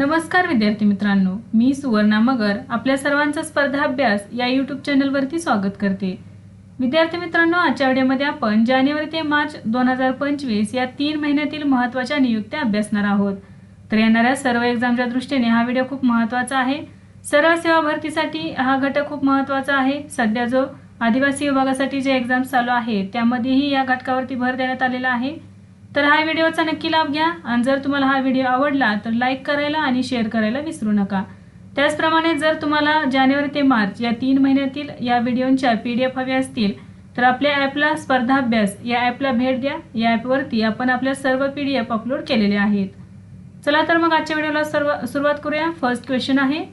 नमस्कार विद्यार्थी मित्रांनो मी सुवर्णा मगर आपल्या सर्वांचा स्पर्धा अभ्यास या यूट्यूब चॅनलवरती स्वागत करते. विद्यार्थी मित्रांनो आजच्या व्हिडिओमध्ये आपण जानेवारी ते मार्च दोन हजार पंचवीस या तीन महिन्यातील महत्त्वाच्या नियुक्त्या अभ्यासणार आहोत. तर येणाऱ्या सर्व एक्झामच्या दृष्टीने हा व्हिडिओ खूप महत्त्वाचा आहे. सरळ सेवा भरतीसाठी हा घटक खूप महत्त्वाचा आहे. सध्या जो आदिवासी विभागासाठी जे एक्झाम्स चालू आहे त्यामध्येही या घटकावरती भर देण्यात आलेला आहे. तर हा व्हिडिओचा नक्की लाभ घ्या. आणि जर तुम्हाला हा व्हिडिओ आवडला तर लाईक करायला आणि शेअर करायला विसरू नका. त्याचप्रमाणे जर तुम्हाला जानेवारी ते मार्च या तीन महिन्यातील या व्हिडिओच्या पी डी एफ हव्या असतील तर आपल्या ॲपला स्पर्धा अभ्यास या ॲपला भेट द्या. या ॲपवरती आपण आपल्या सर्व पी डी एफ अपलोड केलेले आहेत. चला तर मग आजच्या व्हिडिओला सर्व सुरुवात करूया. फर्स्ट क्वेश्चन आहे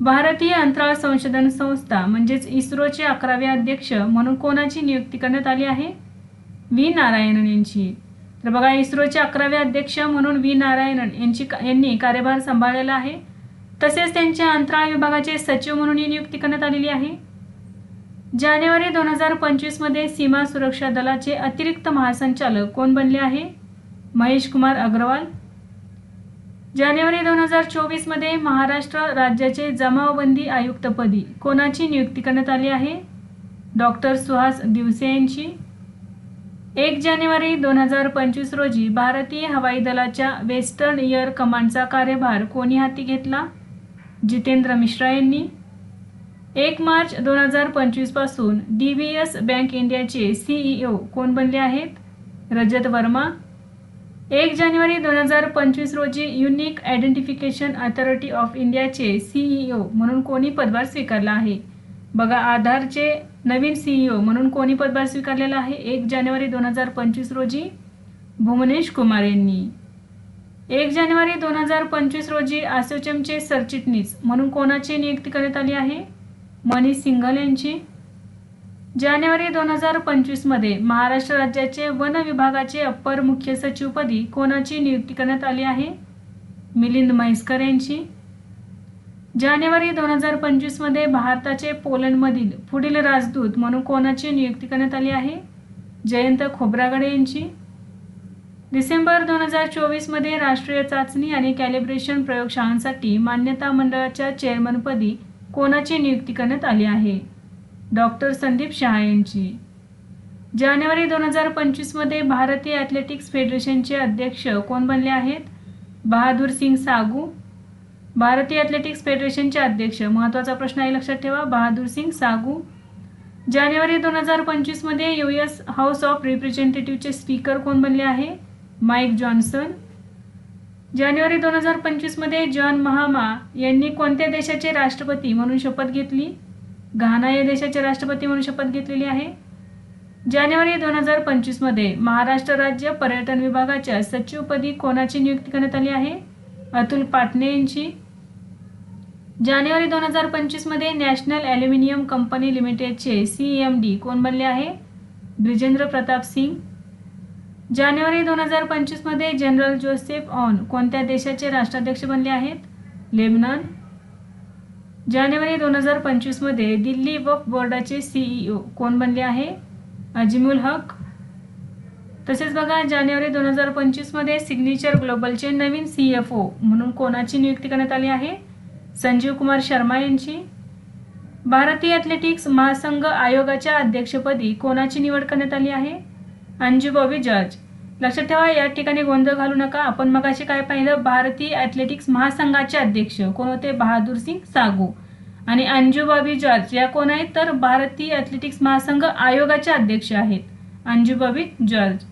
भारतीय अंतराळ संशोधन संस्था म्हणजेच इस्रोचे अकरावे अध्यक्ष म्हणून कोणाची नियुक्ती करण्यात आली आहे? व्ही. नारायणन यांची. तर बघा इस्रोचे अकरावे अध्यक्ष म्हणून व्ही. नारायणन यांची यांनी कार्यभार सांभाळलेला आहे. तसेच त्यांच्या अंतराळ विभागाचे सचिव म्हणून ही नियुक्ती करण्यात आलेली आहे. जानेवारी दोन हजार पंचवीसमध्ये सीमा सुरक्षा दलाचे अतिरिक्त महासंचालक कोण बनले आहे? महेश कुमार अग्रवाल. जानेवारी दोन हजार चोवीसमध्ये महाराष्ट्र राज्याचे जमावबंदी आयुक्तपदी कोणाची नियुक्ती करण्यात आली आहे? डॉक्टर सुहास दिवसे यांची. एक जानेवारी दोन हजार पंचवीस रोजी भारतीय हवाई दलाच्या वेस्टर्न एअर कमांडचा कार्यभार कोणी हाती घेतला? जितेंद्र मिश्रा यांनी. एक मार्च दोन हजार पंचवीसपासून डी व्ही एस बँक इंडियाचे सीईओ कोण बनले आहेत? रजत वर्मा. एक जानेवारी दोन हजार पंचवीस रोजी युनिक आयडेंटिफिकेशन अथॉरिटी ऑफ इंडियाचे सीईओ म्हणून कोणी पदभार स्वीकारला आहे? बघा आधारचे नवीन सीईओ म्हणून कोणी पदभार स्वीकारलेला आहे? एक जानेवारी दोन हजार पंचवीस रोजी भुवनेश कुमार यांनी. एक जानेवारी दोन हजार पंचवीस रोजी असोचेमचे सरचिटणीस म्हणून कोणाची नियुक्ती करण्यात आली आहे? मनीष सिंघल यांची. जानेवारी दोन हजार पंचवीसमध्ये महाराष्ट्र राज्याचे वन विभागाचे अप्पर मुख्य सचिवपदी कोणाची नियुक्ती करण्यात आली आहे? मिलिंद म्हैसकर यांची. जानेवारी दोन हजार पंचवीसमध्ये भारताचे पोलंडमधील पुढील राजदूत म्हणून कोणाची नियुक्ती करण्यात आली आहे? जयंत खोब्रागडे यांची. डिसेंबर दोन हजार चोवीसमध्ये राष्ट्रीय चाचणी आणि कॅलिब्रेशन प्रयोगशाळांसाठी मान्यता मंडळाच्या चेअरमनपदी कोणाची नियुक्ती करण्यात आली आहे? डॉक्टर संदीप शहा यांची. जानेवारी दोन हजार पंचवीसमध्ये भारतीय ॲथलेटिक्स फेडरेशनचे अध्यक्ष कोण बनले आहेत? बहादूर सिंग सागू भारतीय ॲथलेटिक्स फेडरेशनचे अध्यक्ष. महत्त्वाचा प्रश्न आहे लक्षात ठेवा. बहादूर सिंग सागू. जानेवारी दोन हजार पंचवीसमध्ये यू एस हाऊस ऑफ रिप्रेझेंटेटिव्हचे स्पीकर कोण बनले आहे? माईक जॉन्सन जानेवारी दोन हजार पंचवीसमध्ये जॉन महामा यांनी कोणत्या देशाचे राष्ट्रपती म्हणून शपथ घेतली? घाना या देशाचे राष्ट्रपती म्हणून शपथ घेतलेली आहे. जानेवारी दोन हजार पंचवीसमध्ये महाराष्ट्र राज्य पर्यटन विभागाच्या सचिवपदी कोणाची नियुक्ती करण्यात आली आहे? अतुल पाटणे यांची. जानेवारी दोन हजार पंचवीसमध्ये नॅशनल ॲल्युमिनियम कंपनी लिमिटेडचे सी एम डी कोण बनले आहे? ब्रिजेंद्र प्रताप सिंग. जानेवारी दोन हजार पंचवीसमध्ये जनरल जोसेफ ऑन कोणत्या देशाचे राष्ट्राध्यक्ष बनले आहेत? लेबनॉन. जानेवारी दोन हजार पंचवीसमध्ये दिल्ली वक्फ बोर्डाचे सीईओ कोण बनले आहे? अजिमुल हक. तसेच बघा जानेवारी दोन हजार पंचवीसमध्ये सिग्नेचर ग्लोबलचे नवीन सी एफ ओ म्हणून कोणाची नियुक्ती करण्यात आली आहे? संजीव कुमार शर्मा यांची. भारतीय ॲथलेटिक्स महासंघ आयोगाच्या अध्यक्षपदी कोणाची निवड करण्यात आली आहे? अंजू बॉबी जॉर्ज लक्षात ठेवा या ठिकाणी गोंधळ घालू नका. आपण मगाशी काय पाहिलं? भारतीय ॲथलेटिक्स महासंघाचे अध्यक्ष. कोण होते? बहादूर सिंग सागू. आणि अंजू बॉबी जॉर्ज या कोण आहेत? तर भारतीय ॲथलेटिक्स महासंघ आयोगाचे अध्यक्ष आहेत. अंजू बॉबी जॉर्ज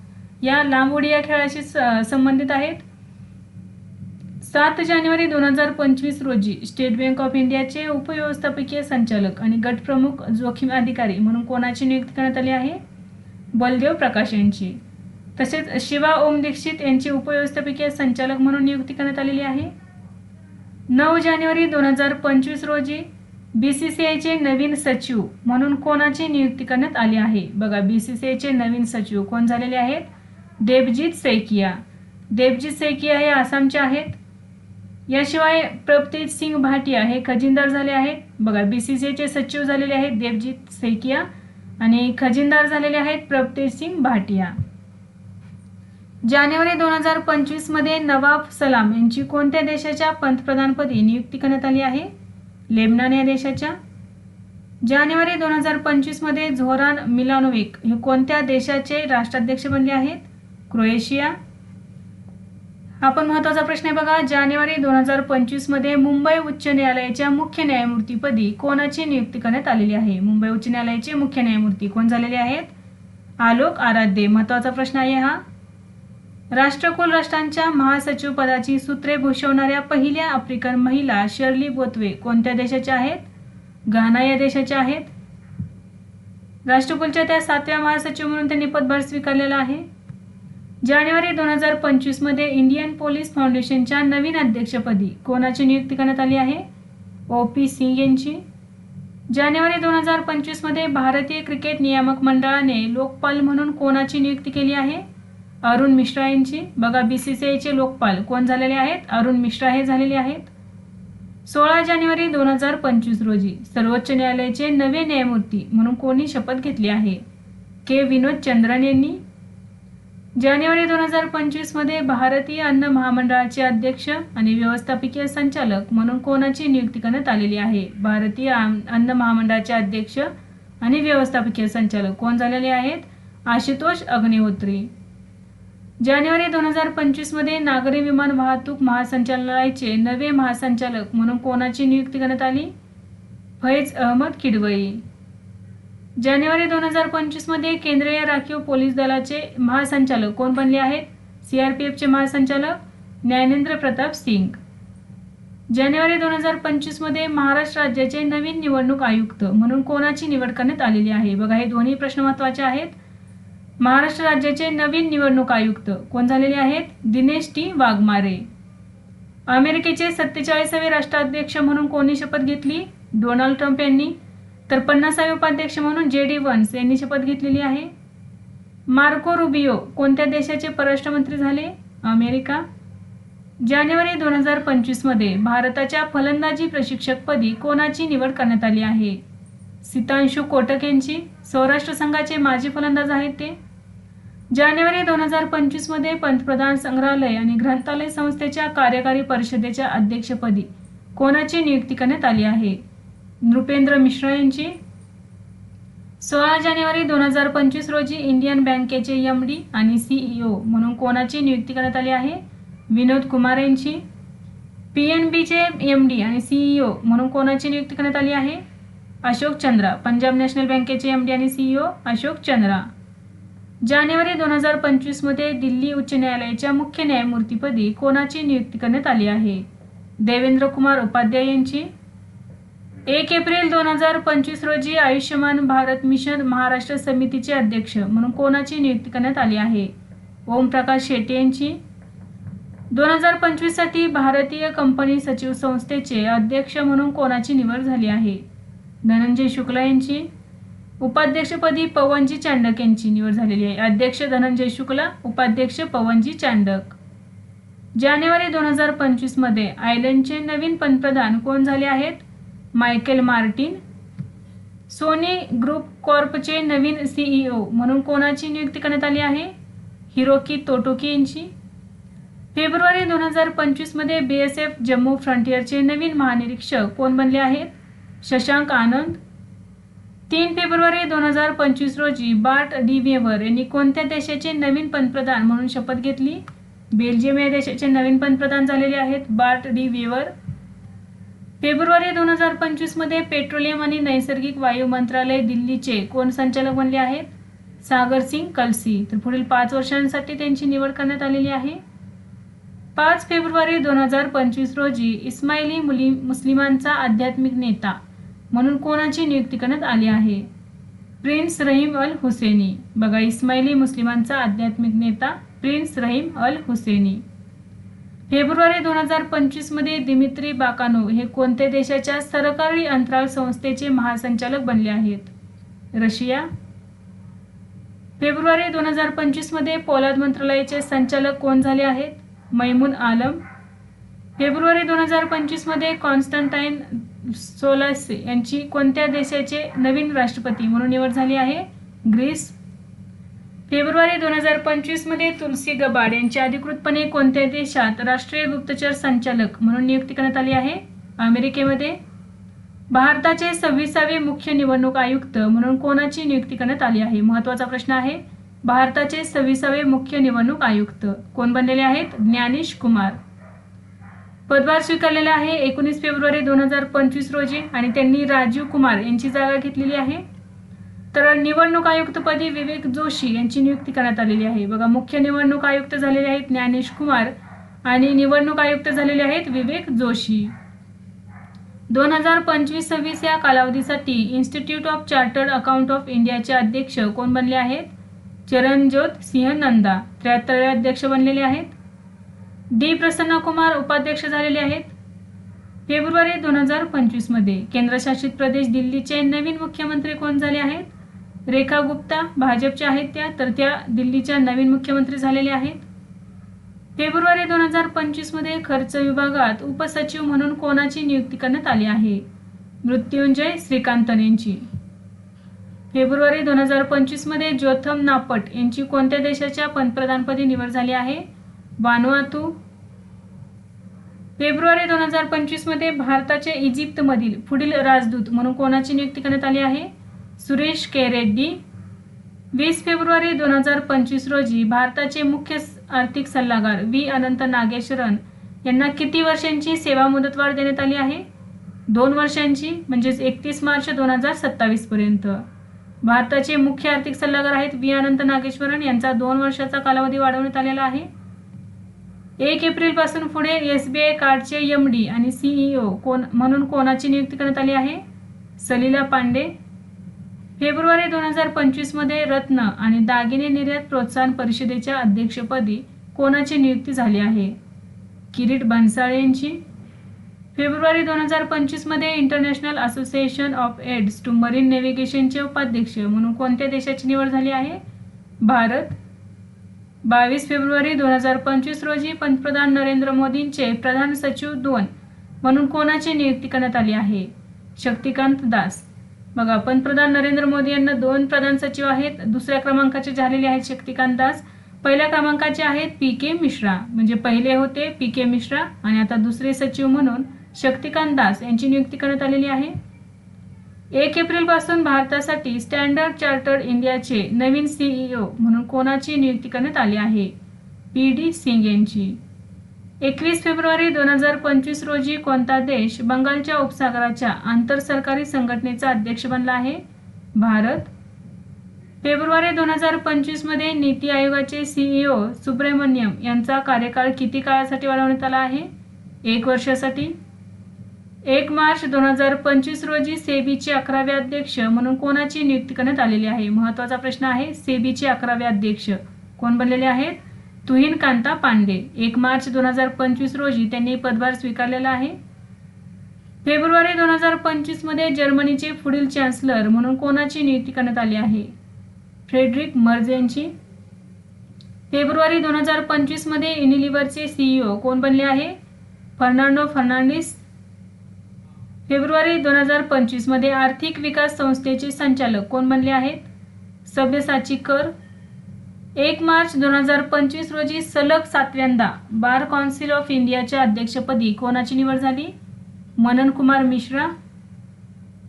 या लांब उडी या खेळाशी संबंधित आहेत. सात जानेवारी दोन हजार पंचवीस रोजी स्टेट बँक ऑफ इंडियाचे उपव्यवस्थापकीय संचालक आणि गटप्रमुख जोखीम अधिकारी म्हणून कोणाची नियुक्ती करण्यात आली आहे? बलदेव प्रकाश यांची. तसेच शिवा ओम दीक्षित यांची उपव्यवस्थापकीय संचालक म्हणून नियुक्ती करण्यात आलेली आहे? नऊ जानेवारी दोन हजार पंचवीस रोजी बी सी सी आयचे नवीन सचिव म्हणून कोणाची नियुक्ती करण्यात आली आहे? बघा बी सी सी आयचे नवीन सचिव कोण झालेले आहेत? देवजीत सैकिया. देवजीत सैकिया हे आसामचे आहेत? याशिवाय प्रभतेज सिंग भाटिया हे खजिनदार झाले आहेत. बघा बी सी सी एचे सचिव झालेले आहेत देवजीत सैकिया आणि खजिनदार झालेले आहेत प्रभतेज सिंग भाटिया. जानेवारी दोन हजार पंचवीसमध्ये नवाब सलाम यांची कोणत्या देशाच्या पंतप्रधानपदी नियुक्ती करण्यात आली आहे? लेबनान या देशाच्या. जानेवारी दोन हजार पंचवीसमध्ये झोरान मिलानोविक हे कोणत्या देशाचे राष्ट्राध्यक्ष बनले आहेत? क्रोएशिया आपण महत्त्वाचा प्रश्न आहे बघा जानेवारी दोन हजार पंचवीसमध्ये मुंबई उच्च न्यायालयाच्या मुख्य न्यायमूर्तीपदी कोणाची नियुक्ती करण्यात आलेली आहे? मुंबई उच्च न्यायालयाचे मुख्य न्यायमूर्ती कोण झालेले आहेत? आलोक आराध्य. महत्त्वाचा प्रश्न आहे हा. राष्ट्रकुल राष्ट्रांच्या महासचिव पदाची सूत्रे भूषवणाऱ्या पहिल्या आफ्रिकन महिला शर्ली बोतवे कोणत्या देशाच्या आहेत? घाना या देशाच्या आहेत. राष्ट्रकुलच्या त्या सातव्या महासचिव म्हणून त्यांनी पदभार स्वीकारलेला आहे. जानेवारी दोन हजार पंचवीसमध्ये इंडियन पोलीस फाउंडेशनच्या नवीन अध्यक्षपदी कोणाची नियुक्ती करण्यात आली आहे? ओ पी सिंग यांची जानेवारी दोन हजार पंचवीसमध्ये भारतीय क्रिकेट नियामक मंडळाने लोकपाल म्हणून कोणाची नियुक्ती केली आहे? अरुण मिश्रा यांची बघा बी सी सी आयचे लोकपाल कोण झालेले आहेत? अरुण मिश्रा हे झालेले आहेत. सोळा जानेवारी दोन हजार पंचवीस रोजी सर्वोच्च न्यायालयाचे नवे न्यायमूर्ती म्हणून कोणी शपथ घेतली आहे? के. विनोद चंद्रन यांनी जानेवारी दोन हजार पंचवीसमध्ये भारतीय अन्न महामंडळाचे अध्यक्ष आणि व्यवस्थापकीय संचालक म्हणून कोणाची नियुक्ती करण्यात आलेली आहे? भारतीय अन्न महामंडळाचे अध्यक्ष आणि व्यवस्थापकीय संचालक कोण झालेले आहेत? आशुतोष अग्निहोत्री. जानेवारी दोन हजार पंचवीसमध्ये नागरी विमान वाहतूक महासंचालनालयाचे नवे महासंचालक म्हणून कोणाची नियुक्ती करण्यात आली? फैज अहमद किडवई. जानेवारी दोन हजार पंचवीसमध्ये केंद्रीय राखीव पोलीस दलाचे महासंचालक कोण बनले आहेत? सीआरपीएफचे महासंचालक ज्ञानेंद्र प्रताप सिंग. जानेवारी दोन हजार पंचवीसमध्ये महाराष्ट्र राज्याचे नवीन निवडणूक आयुक्त म्हणून कोणाची निवड करण्यात आलेली आहे? बघा हे दोन्ही प्रश्न महत्त्वाचे आहेत. महाराष्ट्र राज्याचे नवीन निवडणूक आयुक्त कोण झालेले आहेत? दिनेश टी. वाघमारे. अमेरिकेचे सत्तेचाळीसावे राष्ट्राध्यक्ष म्हणून कोणी शपथ घेतली? डोनाल्ड ट्रम्प यांनी. तर पन्नासावे उपाध्यक्ष म्हणून जे डी वन्स यांनी शपथ घेतलेली आहे. मार्को रुबिओ कोणत्या देशाचे परराष्ट्र मंत्री झाले? अमेरिका. जानेवारी दोन हजार पंचवीसमध्ये भारताच्या फलंदाजी प्रशिक्षकपदी कोणाची निवड करण्यात आली आहे? सीतांशू कोटक यांची सौराष्ट्र संघाचे माजी फलंदाज आहेत ते. जानेवारी दोन हजार पंचवीसमध्ये पंतप्रधान संग्रहालय आणि ग्रंथालय संस्थेच्या कार्यकारी परिषदेच्या अध्यक्षपदी कोणाची नियुक्ती करण्यात आली आहे? नृपेंद्र मिश्रा यांची. सोळा जानेवारी दोन हजार पंचवीस रोजी इंडियन बँकेचे एम डी आणि सीईओ म्हणून कोणाची नियुक्ती करण्यात आली आहे? विनोद कुमार यांची. पी एन बीचे एम डी आणि सीईओ म्हणून कोणाची नियुक्ती करण्यात आली आहे? अशोक चंद्रा पंजाब नॅशनल बँकेचे एम डी आणि सीईओ अशोक चंद्रा. जानेवारी दोन हजार पंचवीसमध्ये दिल्ली उच्च न्यायालयाच्या मुख्य न्यायमूर्तीपदी कोणाची नियुक्ती करण्यात आली आहे? देवेंद्र कुमार उपाध्याय यांची. एक एप्रिल दोन हजार पंचवीस रोजी आयुष्यमान भारत मिशन महाराष्ट्र समितीचे अध्यक्ष म्हणून कोणाची नियुक्ती करण्यात आली आहे? ओमप्रकाश शेट्टी यांची. दोन हजार पंचवीससाठी भारतीय कंपनी सचिव संस्थेचे अध्यक्ष म्हणून कोणाची निवड झाली आहे? धनंजय शुक्ला यांची. उपाध्यक्षपदी पवनजी चांडक यांची निवड झालेली आहे. अध्यक्ष धनंजय शुक्ला उपाध्यक्ष पवनजी चांडक. जानेवारी दोन हजार पंचवीसमध्ये आयर्लंडचे नवीन पंतप्रधान कोण झाले आहेत? Michael Martin. सोनी ग्रुप कॉर्पचे नवीन सीईओ म्हणून कोणाची नियुक्ती करण्यात आली आहे? हिरोकी तोटोकी यांची. फेब्रुवारी दोन हजार पंचवीसमध्ये बी एस एफ जम्मू फ्रंटियरचे नवीन महानिरीक्षक कोण बनले आहेत? शशांक आनंद. तीन फेब्रुवारी दोन हजार पंचवीस रोजी बार्ट डी वेवर यांनी कोणत्या देशाचे नवीन पंतप्रधान म्हणून शपथ घेतली? बेल्जियम या देशाचे नवीन पंतप्रधान झालेले आहेत बार्ट डी वेवर फेब्रुवारी दोन हजार पंचवीसमध्ये पेट्रोलियम आणि नैसर्गिक वायू मंत्रालय दिल्लीचे कोण संचालक बनले आहेत? सागर सिंग कलसी. तर पुढील पाच वर्षांसाठी त्यांची निवड करण्यात आलेली आहे. पाच फेब्रुवारी दोन हजार पंचवीस रोजी इस्माइली मुली मुस्लिमांचा आध्यात्मिक नेता म्हणून कोणाची नियुक्ती करण्यात आली आहे? Prince Rahim Al Hussaini. बघा इस्माइली मुस्लिमांचा आध्यात्मिक नेता प्रिन्स रहीम अल हुसेनी. फेब्रुवारी दोन हजार पंचवीसमध्ये दिमित्री बाकानो हे कोणत्या देशाच्या सरकारी अंतराळ संस्थेचे महासंचालक बनले आहेत? रशिया. फेब्रुवारी दोन हजार पंचवीसमध्ये पोलाद मंत्रालयाचे संचालक कोण झाले आहेत? मैमून आलम. फेब्रुवारी दोन हजार पंचवीसमध्ये कॉन्स्टंटाईन सोलासे यांची कोणत्या देशाचे नवीन राष्ट्रपती म्हणून निवड झाली आहे? ग्रीस. फेब्रुवारी दोन हजार पंचवीसमध्ये तुलसी गबाड यांची अधिकृतपणे कोणत्या देशात राष्ट्रीय गुप्तचर संचालक म्हणून नियुक्ती करण्यात आली आहे? अमेरिकेमध्ये? भारताचे सव्वीसावे मुख्य निवडणूक आयुक्त म्हणून कोणाची नियुक्ती करण्यात आली आहे? महत्त्वाचा प्रश्न आहे. भारताचे सव्वीसावे मुख्य निवडणूक आयुक्त कोण बनलेले आहेत? ज्ञानेश कुमार. पदभार स्वीकारलेला आहे एकोणीस फेब्रुवारी दोन हजार पंचवीस रोजी आणि त्यांनी राजीव कुमार यांची जागा घेतलेली आहे. तर निवडणूक आयुक्तपदी विवेक जोशी यांची नियुक्ती करण्यात आलेली आहे. बघा मुख्य निवडणूक आयुक्त झालेले आहेत ज्ञानेश कुमार आणि निवडणूक आयुक्त झालेले आहेत विवेक जोशी. दोन हजार पंचवीस सव्वीस या कालावधीसाठी institute of chartered account of इंडियाचे अध्यक्ष कोण बनले आहेत? चरणज्योत सिंह नंदा त्र्याहत्तरावे अध्यक्ष बनलेले आहेत. डी. प्रसन्न कुमार उपाध्यक्ष झालेले आहेत. फेब्रुवारी दोन हजार पंचवीसमध्ये केंद्रशासित प्रदेश दिल्लीचे नवीन मुख्यमंत्री कोण झाले आहेत? रेखा गुप्ता भाजपच्या आहेत त्या तर त्या दिल्लीच्या नवीन मुख्यमंत्री झालेल्या आहेत. फेब्रुवारी दोन हजार पंचवीसमध्ये खर्च विभागात उपसचिव म्हणून कोणाची नियुक्ती करण्यात आली आहे? मृत्युंजय श्रीकांतन यांची फेब्रुवारी दोन हजार पंचवीसमध्ये जोथम नापट यांची कोणत्या देशाच्या पंतप्रधानपदी निवड झाली आहे? वानुआतू फेब्रुवारी दोन हजार पंचवीसमध्ये भारताचे इजिप्तमधील पुढील राजदूत म्हणून कोणाची नियुक्ती करण्यात आली आहे? सुरेश के रेड्डी. वीस फेब्रुवारी दोन हजार पंचवीस रोजी भारताचे मुख्य आर्थिक सल्लागार व्ही. अनंत नागेश्वरन यांना किती वर्षांची सेवा मुदतवाढ देण्यात आली आहे? दोन वर्षांची म्हणजेच एकतीस मार्च दोन हजार सत्तावीसपर्यंत भारताचे मुख्य आर्थिक सल्लागार आहेत व्ही. अनंत नागेश्वरन. यांचा दोन वर्षाचा कालावधी वाढवण्यात आलेला आहे. एक एप्रिलपासून पुढे एस बी आय कार्डचे एम डी आणि सीईओ कोण म्हणून कोणाची नियुक्ती करण्यात आली आहे? सलीला पांडे फेब्रुवारी दोन हजार पंचवीसमध्ये रत्न आणि दागिने निर्यात प्रोत्साहन परिषदेच्या अध्यक्षपदी कोणाची नियुक्ती झाली आहे? किरीट भन्साळे यांची. फेब्रुवारी दोन हजार पंचवीसमध्ये international association of aids to marine नेव्हिगेशनचे उपाध्यक्ष म्हणून कोणत्या देशाची निवड झाली आहे? भारत. बावीस फेब्रुवारी दोन हजार पंचवीस रोजी पंतप्रधान नरेंद्र मोदींचे प्रधान सचिव दोन म्हणून कोणाची नियुक्ती करण्यात आली आहे? शक्तिकांत दास. बघा पंतप्रधान नरेंद्र मोदी यांना दोन प्रधान सचिव आहेत. दुसऱ्या क्रमांकाचे झालेले आहेत शक्तिकांत दास. पहिल्या क्रमांकाचे आहेत पी के मिश्रा. म्हणजे पहिले होते पी के मिश्रा आणि आता दुसरे सचिव म्हणून शक्तिकांत दास यांची नियुक्ती करण्यात आलेली आहे. एक एप्रिलपासून भारतासाठी स्टँडर्ड चार्टर्ड इंडियाचे नवीन सीईओ म्हणून कोणाची नियुक्ती करण्यात आली आहे? पी डी सिंग यांची. एकवीस फेब्रुवारी दोन हजार पंचवीस रोजी कोणता देश बंगालच्या उपसागराच्या आंतर सरकारी संघटनेचा अध्यक्ष बनला आहे? भारत. फेब्रुवारी दोन हजार पंचवीसमध्ये नीती आयोगाचे सीईओ सुब्रमण्यम यांचा कार्यकाळ किती काळासाठी वाढवण्यात आला आहे? एक वर्षासाठी. एक मार्च दोन हजार पंचवीस रोजी सेबीचे अकरावे अध्यक्ष म्हणून कोणाची नियुक्ती करण्यात आलेली आहे? महत्त्वाचा प्रश्न आहे सेबीचे अकरावे अध्यक्ष कोण बनलेले आहेत? तुहीन कांता पांडे. एक मार्च दोन हजार पंचवीस रोजी त्यांनी पदभार स्वीकारलेला आहे. फेब्रुवारी दोन हजार पंचवीसमध्ये जर्मनीचे पुढील चॅन्सलर म्हणून कोणाची नियुक्ती करण्यात आली आहे? फ्रेडरिक मर्ज यांची. फेब्रुवारी दोन हजार पंचवीसमध्ये युनिलिव्हरचे सीईओ कोण बनले आहे? Fernando Fernandes. फेब्रुवारी दोन हजार पंचवीसमध्ये आर्थिक विकास संस्थेचे संचालक कोण बनले आहेत? सभ्यसाची कर एक मार्च दोन हजार पंचवीस रोजी सलग सातव्यांदा बार कौन्सिल ऑफ इंडियाच्या अध्यक्षपदी कोणाची निवड झाली? मनन कुमार मिश्रा.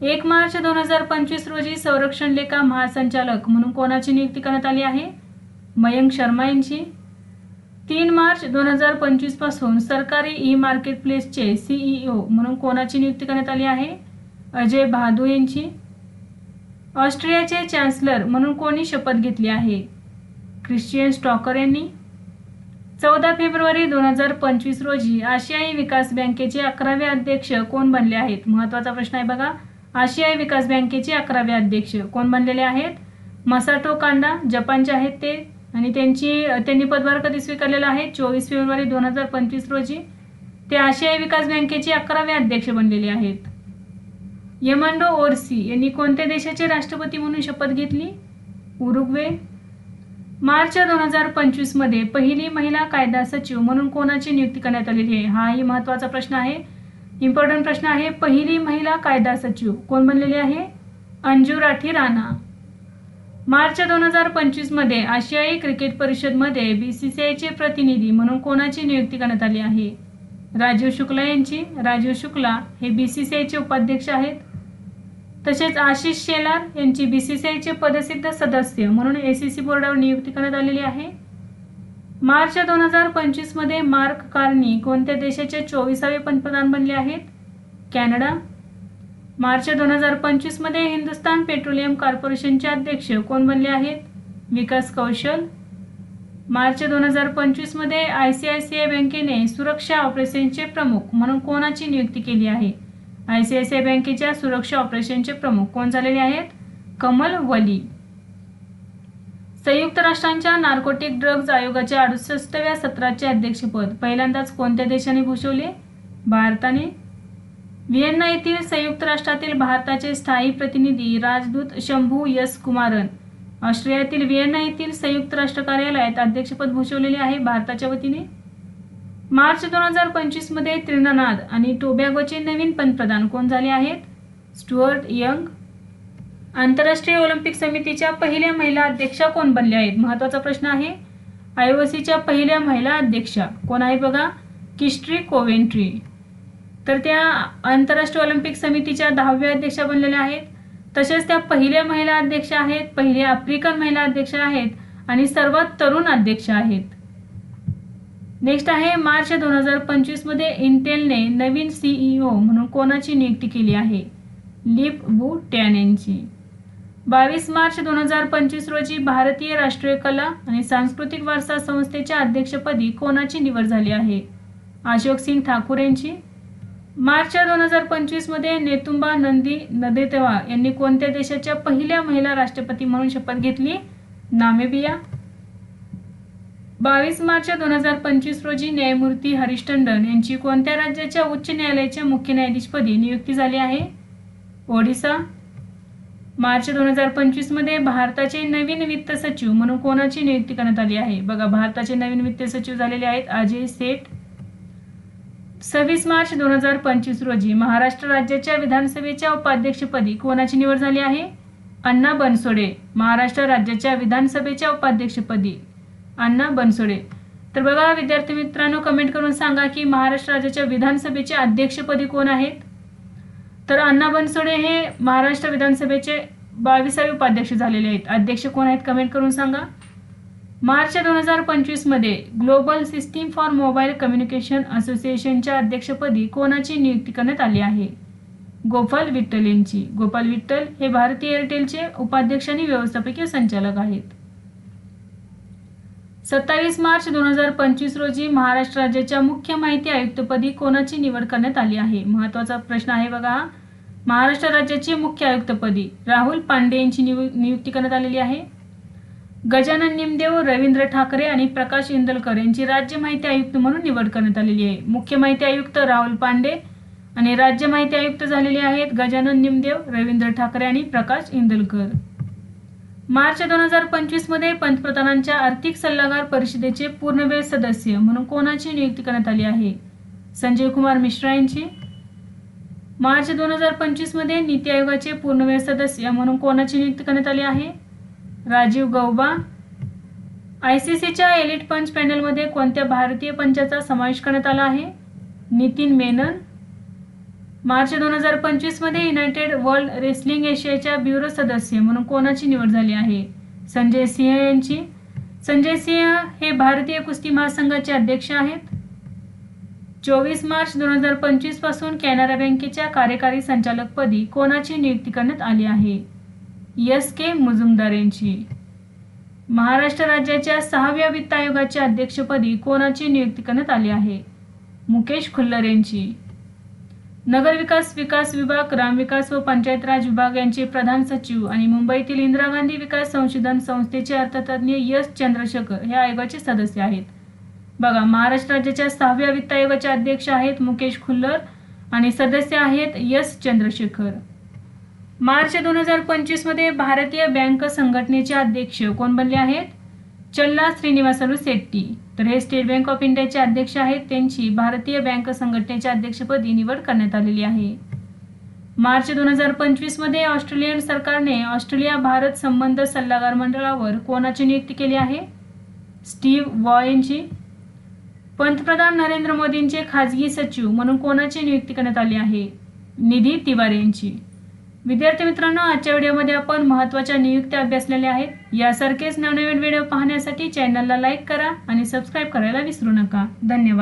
एक मार्च दोन हजार पंचवीस रोजी संरक्षण लेखा महासंचालक म्हणून कोणाची नियुक्ती करण्यात आली आहे? मयंक शर्मा यांची. तीन मार्च दोन हजार पंचवीसपासून सरकारी ई मार्केट प्लेसचे सीईओ म्हणून कोणाची नियुक्ती करण्यात आली आहे? अजय बहादूर यांची. ऑस्ट्रियाचे चॅन्सलर म्हणून कोणी शपथ घेतली आहे? ख्रिश्चियन स्टॉकर यांनी चौदा फेब्रुवारी दोन हजार पंचवीस रोजी आशियाई विकास बँकेचे अकरावे अध्यक्ष कोण बनले आहेत? महत्त्वाचा प्रश्न आहे बघा. आशियाई विकास बँकेचे अकरावे अध्यक्ष कोण बनलेले आहेत? मसाटो कांडा जपानचे आहेत ते. आणि त्यांची त्यांनी पदभार कधी स्वीकारलेला आहे? चोवीस फेब्रुवारी दोन हजार पंचवीस रोजी. ते आशियाई विकास बँकेचे अकरावे अध्यक्ष बनलेले आहेत. यमांडो ओरसी यांनी कोणत्या देशाचे राष्ट्रपती म्हणून शपथ घेतली? उरुग्वे मार्च दोन हजार पंचवीसमध्ये पहिली महिला कायदा सचिव म्हणून कोणाची नियुक्ती करण्यात आलेली आहे? हाही महत्त्वाचा प्रश्न आहे. इम्पॉर्टंट प्रश्न आहे पहिली महिला कायदा सचिव कोण बनलेली आहे? अंजू राठी राणा. मार्च दोन हजार पंचवीसमध्ये आशियाई क्रिकेट परिषदमध्ये बीसीसीआयचे प्रतिनिधी म्हणून कोणाची नियुक्ती करण्यात आली आहे? राजीव शुक्ला यांची. राजीव शुक्ला हे बीसीसीआयचे उपाध्यक्ष आहेत. तसेच आशिष शेलार यांची बी सी सी आयचे पदसिद्ध सदस्य म्हणून ए सी सी बोर्डावर नियुक्ती करण्यात आलेली आहे. मार्च दोन हजार पंचवीसमध्ये मार्क कार्नी कोणत्या देशाचे चोवीसावे पंतप्रधान बनले आहेत? कॅनडा. मार्च दोन हजार पंचवीसमध्ये हिंदुस्तान पेट्रोलियम कॉर्पोरेशनचे अध्यक्ष कोण बनले आहेत? विकास कौशल. मार्च दोन हजार पंचवीसमध्ये I C I C I बँकेने सुरक्षा ऑपरेशनचे प्रमुख म्हणून कोणाची नियुक्ती केली आहे? I C I C I बँकेच्या सुरक्षा ऑपरेशनचे प्रमुख कोण झालेले आहेत? कमल वली. संयुक्त राष्ट्रांच्या नार्कोटिक ड्रग्ज आयोगाच्या अडुसष्टव्या सत्राचे अध्यक्षपद पहिल्यांदाच कोणत्या देशाने भूषवले? भारताने. व्हिएन्ना येथील संयुक्त राष्ट्रातील भारताचे स्थायी प्रतिनिधी राजदूत शंभू यस कुमारन. ऑस्ट्रेलियातील व्हिएन्ना येथील संयुक्त राष्ट्र कार्यालयात अध्यक्षपद भूषवलेले आहे भारताच्या वतीने. मार्च दोन हजार पंचवीसमध्ये त्रिनाद आणि टोबॅगोचे नवीन पंतप्रधान कोण झाले आहेत? Stuart young. आंतरराष्ट्रीय ऑलिम्पिक समितीच्या पहिल्या महिला अध्यक्षा कोण बनल्या आहेत? महत्त्वाचा प्रश्न आहे. आयओसीच्या पहिल्या महिला अध्यक्षा कोण आहे बघा? Kirsty Coventry. तर त्या आंतरराष्ट्रीय ऑलिम्पिक समितीच्या दहाव्या अध्यक्षा बनलेल्या आहेत. तसेच त्या पहिल्या महिला अध्यक्षा आहेत पहिल्या आफ्रिकन महिला अध्यक्षा आहेत आणि सर्वात तरुण अध्यक्षा आहेत. नेक्स्ट आहे मार्च दोन हजार पंचवीसमध्ये इंटेलने नवीन सीईओ म्हणून कोणाची नियुक्ती केली आहे? लिप वू टॅन यांची. बावीस मार्च दोन हजार पंचवीस रोजी भारतीय राष्ट्रीय कला आणि सांस्कृतिक वारसा संस्थेच्या अध्यक्षपदी कोणाची निवड झाली आहे? अशोक सिंग ठाकूर यांची. मार्च दोन हजार पंचवीसमध्ये नेतुंबा नंदी नदेतवा यांनी कोणत्या देशाच्या पहिल्या महिला राष्ट्रपती म्हणून शपथ घेतली? नामेबिया बावीस मार्च दोन हजार पंचवीस रोजी न्यायमूर्ती हरीश टंडन यांची कोणत्या राज्याच्या उच्च न्यायालयाच्या मुख्य न्यायाधीशपदी नियुक्ती झाली आहे? ओडिसा. मार्च दोन हजार पंचवीसमध्ये भारताचे नवीन वित्त सचिव म्हणून कोणाची नियुक्ती करण्यात आली आहे? बघा भारताचे नवीन वित्त सचिव झालेले आहेत अजय सेठ. सव्वीस मार्च दोन हजार पंचवीस रोजी महाराष्ट्र राज्याच्या विधानसभेच्या उपाध्यक्षपदी कोणाची निवड झाली आहे? अण्णा बनसोडे महाराष्ट्र राज्याच्या विधानसभेच्या उपाध्यक्षपदी. अण्णा बनसोडे. तर बघा विद्यार्थी मित्रांनो कमेंट करून सांगा की महाराष्ट्र राज्याच्या विधानसभेचे अध्यक्षपदी कोण आहेत? तर अण्णा बनसोडे हे महाराष्ट्र विधानसभेचे बावीसावे उपाध्यक्ष झालेले आहेत. अध्यक्ष कोण आहेत कमेंट करून सांगा. मार्च दोन हजार पंचवीसमध्ये global system for mobile communication असोसिएशनच्या अध्यक्षपदी कोणाची नियुक्ती करण्यात आली आहे? गोपाल विठ्ठल यांची. गोपाल विठ्ठल हे भारतीय एअरटेलचे उपाध्यक्ष आणि व्यवस्थापकीय संचालक आहेत. सत्तावीस मार्च दोन हजार पंचवीस रोजी महाराष्ट्र राज्याच्या मुख्य माहिती आयुक्तपदी कोणाची निवड करण्यात आली आहे? महत्त्वाचा प्रश्न आहे बघा. महाराष्ट्र राज्याची मुख्य आयुक्तपदी राहुल पांडे यांची निव नियुक्ती करण्यात आलेली आहे. गजानन निमदेव रवींद्र ठाकरे आणि प्रकाश इंदलकर यांची राज्य माहिती आयुक्त म्हणून निवड करण्यात आलेली आहे. मुख्य माहिती आयुक्त राहुल पांडे आणि राज्य माहिती आयुक्त झालेले आहेत गजानन निमदेव रवींद्र ठाकरे आणि प्रकाश इंदलकर. मार्च दोन हजार पंचवीसमध्ये पंतप्रधानांच्या आर्थिक सल्लागार परिषदेचे पूर्णवेळ सदस्य म्हणून कोणाची नियुक्ती करण्यात आली आहे? संजय कुमार मिश्रा यांची. मार्च दोन हजार पंचवीसमध्ये नीती आयोगाचे पूर्णवेळ सदस्य म्हणून कोणाची नियुक्ती करण्यात आली आहे? राजीव गौबा. आय सी सीच्या एलिट पंच पॅनलमध्ये कोणत्या भारतीय पंचाचा समावेश करण्यात आला आहे? नितीन मेनन. मार्च दोन हजार पंचवीसमध्ये युनायटेड वर्ल्ड रेसलिंग एशियाच्या ब्युरो सदस्य म्हणून कोणाची निवड झाली आहे? संजय सिंह यांची. संजय सिंह हे भारतीय कुस्ती महासंघाचे अध्यक्ष आहेत. चोवीस मार्च दोन हजार पंचवीसपासून कॅनरा बँकेच्या कार्यकारी संचालकपदी कोणाची नियुक्ती करण्यात आली आहे? एस के मुजुमदार यांची. महाराष्ट्र राज्याच्या सहाव्या वित्त आयोगाच्या अध्यक्षपदी कोणाची नियुक्ती करण्यात आली आहे? मुकेश खुल्लर यांची. नगरविकास विकास विभाग ग्रामविकास व पंचायत राज विभाग यांचे प्रधान सचिव आणि मुंबईतील इंदिरा गांधी विकास संशोधन संस्थेचे अर्थतज्ञ यश चंद्रशेखर हे आयोगाचे सदस्य आहेत. बघा महाराष्ट्र राज्याच्या सहाव्या वित्त आयोगाचे अध्यक्ष आहेत मुकेश खुल्लर आणि सदस्य आहेत यस चंद्रशेखर. मार्च दोन हजार पंचवीसमध्ये भारतीय बँक संघटनेचे अध्यक्ष कोण बनले आहेत? चल्ला श्रीनिवासलू शेट्टी. तर हे स्टेट बँक ऑफ इंडियाचे अध्यक्ष आहेत. त्यांची भारतीय बँक संघटनेच्या अध्यक्षपदी निवड करण्यात आलेली आहे. मार्च दोन हजार पंचवीसमध्ये ऑस्ट्रेलियन सरकारने ऑस्ट्रेलिया भारत संबंध सल्लागार मंडळावर कोणाची नियुक्ती केली आहे? स्टीव्ह वॉ यांची पंतप्रधान नरेंद्र मोदींचे खाजगी सचिव म्हणून कोणाची नियुक्ती करण्यात आली आहे? निधी तिवारी यांची. विद्यार्थी मित्रांनो आजच्या व्हिडिओमध्ये आपण महत्त्वाच्या नियुक्त्या अभ्यासलेल्या आहेत. यासारखेच नवनवीन व्हिडिओ पाहण्यासाठी चॅनलला लाईक करा आणि सबस्क्राईब करायला विसरू नका. धन्यवाद.